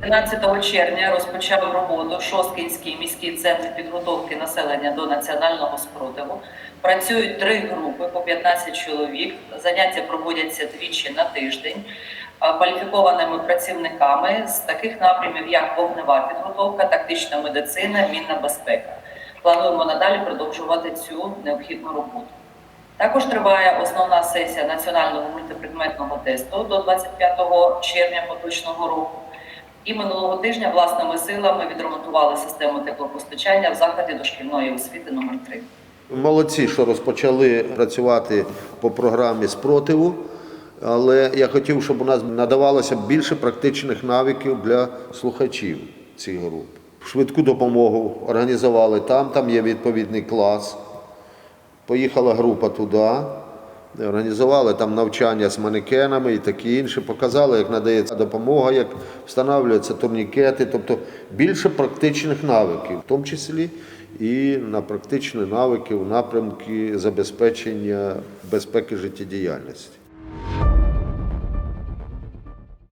13 червня розпочав роботу Шосткинський міський центр підготовки населення до національного спротиву. Працюють три групи по 15 чоловік. Заняття проводяться двічі на тиждень кваліфікованими працівниками з таких напрямів, як вогнева підготовка, тактична медицина, мінна безпека. Плануємо надалі продовжувати цю необхідну роботу. Також триває основна сесія національного мультипредметного тесту до 25 червня поточного року. І минулого тижня власними силами відремонтували систему теплопостачання в закладі дошкільної освіти номер 3 Молодці, що розпочали працювати по програмі спротиву, але я хотів, щоб у нас надавалося більше практичних навиків для слухачів цих груп. Швидку допомогу організували там, там є відповідний клас. Поїхала група туди, організували там навчання з манекенами і таке інше, показали, як надається допомога, як встановлюються турнікети, тобто більше практичних навиків, в тому числі і на практичні навики в напрямки забезпечення безпеки життєдіяльності.